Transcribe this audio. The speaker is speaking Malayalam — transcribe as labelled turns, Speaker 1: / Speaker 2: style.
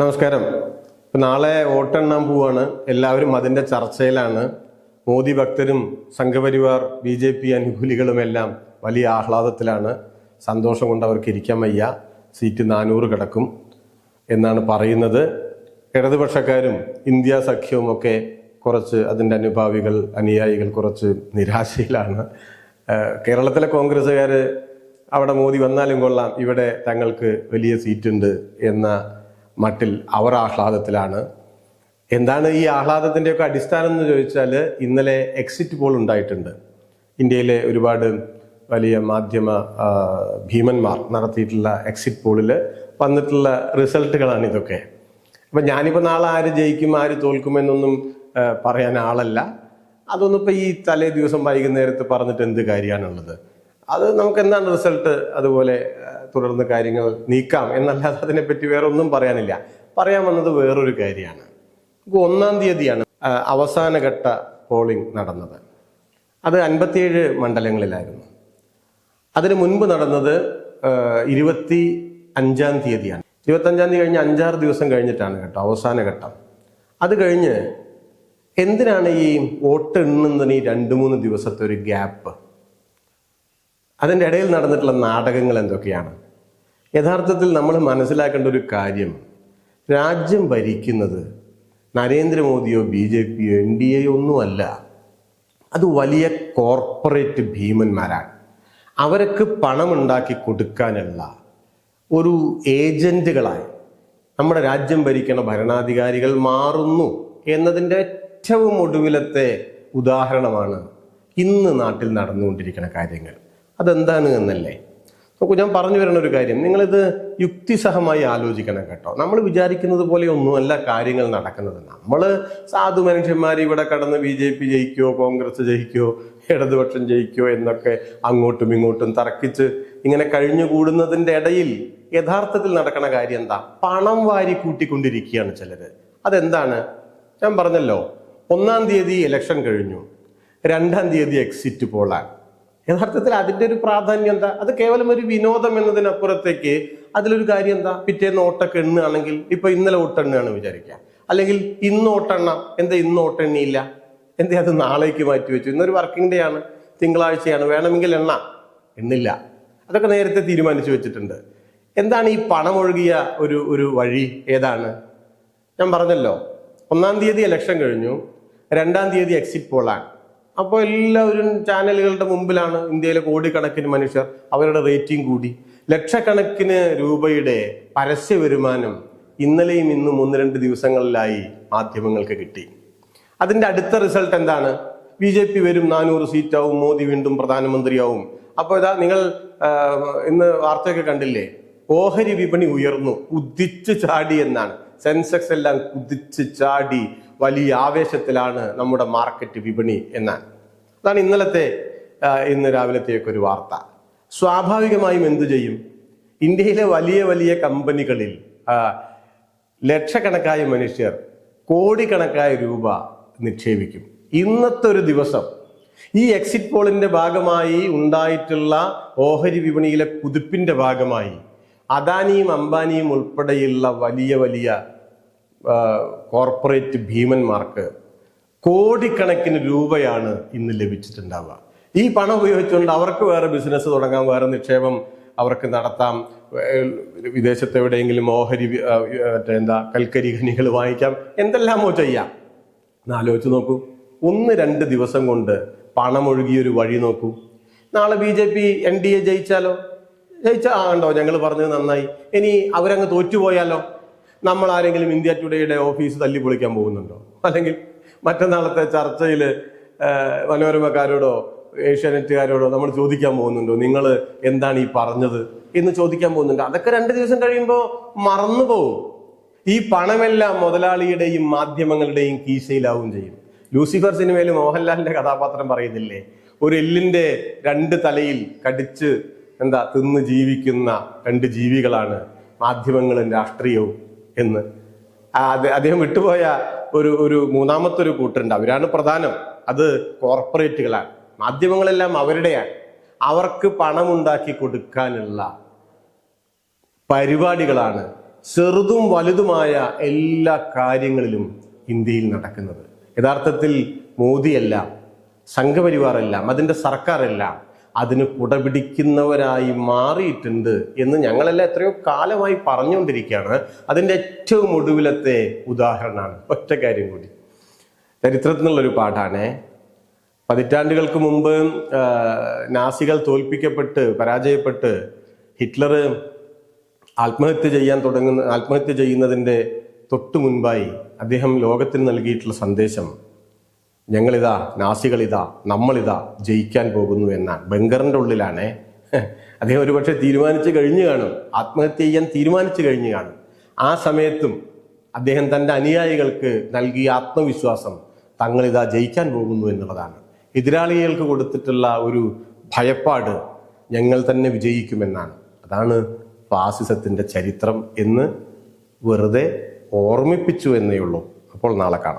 Speaker 1: നമസ്കാരം. നാളെ വോട്ടെണ്ണാൻ പോവാണ്. എല്ലാവരും അതിന്റെ ചർച്ചയിലാണ്. മോദി ഭക്തരും സംഘപരിവാർ ബി ജെ പി അനുകൂലികളുമെല്ലാം വലിയ ആഹ്ലാദത്തിലാണ്. സന്തോഷം കൊണ്ട് അവർക്ക് ഇരിക്കാൻ വയ്യ. സീറ്റ് നാനൂറ് കിടക്കും എന്നാണ് പറയുന്നത്. ഇടതുപക്ഷക്കാരും ഇന്ത്യ സഖ്യവും ഒക്കെ കുറച്ച് അതിന്റെ അനുഭാവികൾ അനുയായികൾ കുറച്ച് നിരാശയിലാണ്. കേരളത്തിലെ കോൺഗ്രസ്സുകാർ അവിടെ മോദി വന്നാലും കൊള്ളാം. ഇവിടെ തങ്ങൾക്ക് വലിയ സീറ്റുണ്ട് എന്ന മട്ടിൽ അവർ ആഹ്ലാദത്തിലാണ്. എന്താണ് ഈ ആഹ്ലാദത്തിന്റെയൊക്കെ അടിസ്ഥാനം എന്ന് ചോദിച്ചാൽ ഇന്നലെ എക്സിറ്റ് പോൾ ഉണ്ടായിട്ടുണ്ട്. ഇന്ത്യയിലെ ഒരുപാട് വലിയ മാധ്യമ ഭീമന്മാർ നടത്തിയിട്ടുള്ള എക്സിറ്റ് പോളിൽ വന്നിട്ടുള്ള റിസൾട്ടുകളാണ് ഇതൊക്കെ. അപ്പം ഞാനിപ്പോൾ നാളെ ആര് ജയിക്കും ആര് തോൽക്കുമെന്നൊന്നും പറയാൻ ആളല്ല. അതൊന്നും ഇപ്പോൾ ഈ തലേ ദിവസം വൈകുന്നേരത്ത് പറഞ്ഞിട്ട് എന്ത് കാര്യമാണുള്ളത് അത് നമുക്ക് എന്താണ് റിസൾട്ട് അതുപോലെ തുടർന്ന് കാര്യങ്ങൾ നീക്കാം എന്നല്ലാതെ അതിനെപ്പറ്റി വേറെ ഒന്നും പറയാനില്ല. പറയാൻ വന്നത് വേറൊരു കാര്യമാണ്. ഒന്നാം തീയതിയാണ് അവസാനഘട്ട പോളിംഗ് നടന്നത്. അത് അൻപത്തിയേഴ് മണ്ഡലങ്ങളിലായിരുന്നു. അതിന് മുൻപ് നടന്നത് ഇരുപത്തി അഞ്ചാം തീയതിയാണ്. ഇരുപത്തി അഞ്ചാം തീയതി കഴിഞ്ഞ് അഞ്ചാറ് ദിവസം കഴിഞ്ഞിട്ടാണ് കേട്ടോ അവസാന ഘട്ടം അത് കഴിഞ്ഞ് എന്തിനാണ് ഈ വോട്ട് എണ്ണുന്നതിന് ഈ രണ്ട് മൂന്ന് ദിവസത്തെ ഒരു ഗ്യാപ്പ് അതിന്റെ ഇടയിൽ നടന്നിട്ടുള്ള നാടകങ്ങൾ എന്തൊക്കെയാണ്? യഥാർത്ഥത്തിൽ നമ്മൾ മനസ്സിലാക്കേണ്ട ഒരു കാര്യം രാജ്യം ഭരിക്കുന്നത് നരേന്ദ്രമോദിയോ ബി ജെ പിയോ എൻ ഡി എയോ ഒന്നുമല്ല അത് വലിയ കോർപ്പറേറ്റ് ഭീമന്മാരാണ്. അവർക്ക് പണമുണ്ടാക്കി കൊടുക്കാനുള്ള ഒരു ഏജന്റുകളായി നമ്മുടെ രാജ്യം ഭരിക്കുന്ന ഭരണാധികാരികൾ മാറുന്നു എന്നതിന്റെ ഏറ്റവും ഒടുവിലത്തെ ഉദാഹരണമാണ് ഇന്ന് നാട്ടിൽ നടന്നുകൊണ്ടിരിക്കുന്ന കാര്യങ്ങൾ. അതെന്താണ് എന്നല്ലേ? നോക്കൂ ഞാൻ പറഞ്ഞു വരുന്ന ഒരു കാര്യം. നിങ്ങളിത് യുക്തിസഹമായി ആലോചിക്കണം കേട്ടോ. നമ്മൾ വിചാരിക്കുന്നത് പോലെ ഒന്നുമല്ല കാര്യങ്ങൾ നടക്കുന്നത്. നമ്മൾ സാധു മനുഷ്യന്മാർ ഇവിടെ കടന്ന് ബി ജെ പി ജയിക്കുമോ കോൺഗ്രസ് ജയിക്കുമോ ഇടതുപക്ഷം ജയിക്കുമോ എന്നൊക്കെ അങ്ങോട്ടും ഇങ്ങോട്ടും തർക്കിച്ച് ഇങ്ങനെ കഴിഞ്ഞുകൂടുന്നതിന്റെ ഇടയിൽ യഥാർത്ഥത്തിൽ നടക്കുന്ന കാര്യം എന്താ? പണം വാരി കൂട്ടിക്കൊണ്ടിരിക്കുകയാണ് ചിലർ അതെന്താണ്? ഞാൻ പറഞ്ഞല്ലോ ഒന്നാം തീയതി ഇലക്ഷൻ കഴിഞ്ഞു. രണ്ടാം തീയതി എക്സിറ്റ് പോളാണ് യഥാർത്ഥത്തിൽ അതിന്റെ ഒരു പ്രാധാന്യം എന്താ? അത് കേവലം ഒരു വിനോദം എന്നതിനപ്പുറത്തേക്ക് അതിലൊരു കാര്യം എന്താ? പിറ്റേന്ന് ഓട്ടൊക്കെ എണ്ണുകയാണെങ്കിൽ ഇപ്പൊ ഇന്നലെ ഓട്ടെണ്ണാണ് വിചാരിക്കുക. അല്ലെങ്കിൽ ഇന്ന് ഓട്ടെണ്ണ എന്താ ഇന്ന് ഓട്ടെണ്ണിയില്ല? എന്തേ അത് നാളേക്ക് മാറ്റി വെച്ചു? ഇന്നൊരു വർക്കിംഗ് ഡേ ആണ് തിങ്കളാഴ്ചയാണ് വേണമെങ്കിൽ എണ്ണ. എണ്ണില്ല. അതൊക്കെ നേരത്തെ തീരുമാനിച്ചു വെച്ചിട്ടുണ്ട്. എന്താണ് ഈ പണമൊഴുകിയ ഒരു ഒരു വഴി ഏതാണ്? ഞാൻ പറഞ്ഞല്ലോ. ഒന്നാം തീയതി ഇലക്ഷൻ കഴിഞ്ഞു. രണ്ടാം തീയതി എക്സിറ്റ് പോളാണ് അപ്പോൾ എല്ലാവരും ചാനലുകളുടെ മുമ്പിലാണ് ഇന്ത്യയിലെ കോടിക്കണക്കിന് മനുഷ്യർ അവരുടെ റേറ്റിംഗ് കൂടി. ലക്ഷക്കണക്കിന് രൂപയുടെ പരസ്യ വരുമാനം ഇന്നലെയും ഇന്നും ഒന്ന് രണ്ട് ദിവസങ്ങളിലായി മാധ്യമങ്ങൾക്ക് കിട്ടി. അതിന്റെ അടുത്ത റിസൾട്ട് എന്താണ്? ബി ജെ പി വരും നാനൂറ് സീറ്റാവും മോദി വീണ്ടും പ്രധാനമന്ത്രിയാവും. അപ്പോൾ ഇതാ നിങ്ങൾ ഇന്ന് വാർത്തയൊക്കെ കണ്ടില്ലേ? ഓഹരി വിപണി ഉയർന്നു കുതിച്ചു ചാടി എന്നാണ്. സെൻസെക്സ് എല്ലാം കുതിച്ച് ചാടി. വലിയ ആവേശത്തിലാണ് നമ്മുടെ മാർക്കറ്റ് വിപണി എന്നാൽ. അതാണ് ഇന്നലത്തെ ഇന്ന് രാവിലത്തെയൊക്കെ ഒരു വാർത്ത. സ്വാഭാവികമായും എന്തു ചെയ്യും? ഇന്ത്യയിലെ വലിയ വലിയ കമ്പനികളിൽ ലക്ഷക്കണക്കായ മനുഷ്യർ കോടിക്കണക്കായ രൂപ നിക്ഷേപിക്കും. ഇന്നത്തെ ഒരു ദിവസം ഈ എക്സിറ്റ് പോളിന്റെ ഭാഗമായി ഉണ്ടായിട്ടുള്ള ഓഹരി വിപണിയിലെ കുതിപ്പിന്റെ ഭാഗമായി അദാനിയും അംബാനിയും ഉൾപ്പെടെയുള്ള വലിയ വലിയ കോർപ്പറേറ്റ് ഭീമന്മാർക്ക് കോടിക്കണക്കിന് രൂപയാണ് ഇന്ന് ലഭിച്ചിട്ടുണ്ടാവുക. ഈ പണം ഉപയോഗിച്ചുകൊണ്ട് അവർക്ക് വേറെ ബിസിനസ് തുടങ്ങാം വേറെ നിക്ഷേപം അവർക്ക് നടത്താം. വിദേശത്ത് എവിടെയെങ്കിലും ഓഹരി മറ്റേ എന്താ കൽക്കരി ഖനികൾ വാങ്ങിക്കാം. എന്തെല്ലാമോ ചെയ്യാം. എന്നാലോചിച്ച് നോക്കൂ. ഒന്ന് രണ്ട് ദിവസം കൊണ്ട് പണമൊഴുകിയൊരു വഴി നോക്കൂ. നാളെ B J P N D A ജയിച്ചാലോ? ജയിച്ചാ ഉണ്ടോ ഞങ്ങൾ പറഞ്ഞത് നന്നായി. ഇനി അവരങ്ങ് തോറ്റുപോയാലോ? നമ്മൾ ആരെങ്കിലും ഇന്ത്യ ടുഡേയുടെ ഓഫീസ് തല്ലി പൊളിക്കാൻ പോകുന്നുണ്ടോ? അല്ലെങ്കിൽ മറ്റന്നാളത്തെ ചർച്ചയിൽ മനോരമക്കാരോടോ ഏഷ്യാനെറ്റുകാരോടോ നമ്മൾ ചോദിക്കാൻ പോകുന്നുണ്ടോ? നിങ്ങൾ എന്താണ് ഈ പറഞ്ഞത് എന്ന് ചോദിക്കാൻ പോകുന്നുണ്ട്. അതൊക്കെ രണ്ട് ദിവസം കഴിയുമ്പോൾ മറന്നു പോകും ഈ പണമെല്ലാം മുതലാളിയുടെയും മാധ്യമങ്ങളുടെയും കീശയിലാവും ചെയ്യും. ലൂസിഫർ സിനിമയിൽ മോഹൻലാലിന്റെ കഥാപാത്രം പറയുന്നില്ലേ? ഒരു എല്ലിന്റെ രണ്ട് തലയിൽ കടിച്ച് എന്താ തിന്ന് ജീവിക്കുന്ന രണ്ട് ജീവികളാണ് മാധ്യമങ്ങളും രാഷ്ട്രീയവും. എന്ന്. അദ്ദേഹം വിട്ടുപോയ ഒരു ഒരു മൂന്നാമത്തെ ഒരു കൂട്ടുണ്ട് അവരാണ് പ്രധാനം. അത് കോർപ്പറേറ്റുകളാണ്. മാധ്യമങ്ങളെല്ലാം അവരുടെയാണ്. അവർക്ക് പണമുണ്ടാക്കി കൊടുക്കാനുള്ള പരിപാടികളാണ് ചെറുതും വലുതുമായ എല്ലാ കാര്യങ്ങളിലും ഇന്ത്യയിൽ നടക്കുന്നത്. യഥാർത്ഥത്തിൽ മോദിയല്ല സംഘപരിവാറെല്ലാം അതിന്റെ സർക്കാരെല്ലാം. അതിന് കുടപിടിക്കുന്നവരായി മാറിയിട്ടുണ്ട് എന്ന് ഞങ്ങളെല്ലാം എത്രയോ കാലമായി പറഞ്ഞുകൊണ്ടിരിക്കുകയാണ്. അതിന്റെ ഏറ്റവും ഒടുവിലത്തെ ഉദാഹരണമാണ്. ഒറ്റ കാര്യം കൂടി. ചരിത്രത്തിൽ നിന്നുള്ളൊരു പാഠാണേ. പതിറ്റാണ്ടുകൾക്ക് മുമ്പ് നാസികൾ തോൽപ്പിക്കപ്പെട്ട് പരാജയപ്പെട്ട് ഹിറ്റ്ലർ ആത്മഹത്യ ചെയ്യാൻ തുടങ്ങുന്ന ആത്മഹത്യ ചെയ്യുന്നതിന്റെ തൊട്ടു മുൻപായി അദ്ദേഹം ലോകത്തിന് നൽകിയിട്ടുള്ള സന്ദേശം ഞങ്ങളിതാ നാസികളിതാ നമ്മളിതാ ജയിക്കാൻ പോകുന്നു എന്ന ബംഗറിന്റെ ഉള്ളിലാണ്. അദ്ദേഹം ഒരുപക്ഷെ തീരുമാനിച്ചു കഴിഞ്ഞു കാണും. ആത്മഹത്യ ചെയ്യാൻ തീരുമാനിച്ചു കഴിഞ്ഞു കാണും. ആ സമയത്തും അദ്ദേഹം തന്റെ അനുയായികൾക്ക് നൽകിയ ആത്മവിശ്വാസം തങ്ങളിതാ ജയിക്കാൻ പോകുന്നു എന്നുള്ളതാണ്. എതിരാളികൾക്ക് കൊടുത്തിട്ടുള്ള ഒരു ഭയപ്പാട് ഞങ്ങൾ തന്നെ വിജയിക്കുമെന്നാണ്. അതാണ് ഫാസിസത്തിന്റെ ചരിത്രം എന്ന് വെറുതെ ഓർമ്മിപ്പിച്ചു എന്നേ ഉള്ളൂ. അപ്പോൾ നാളെ കാണാം.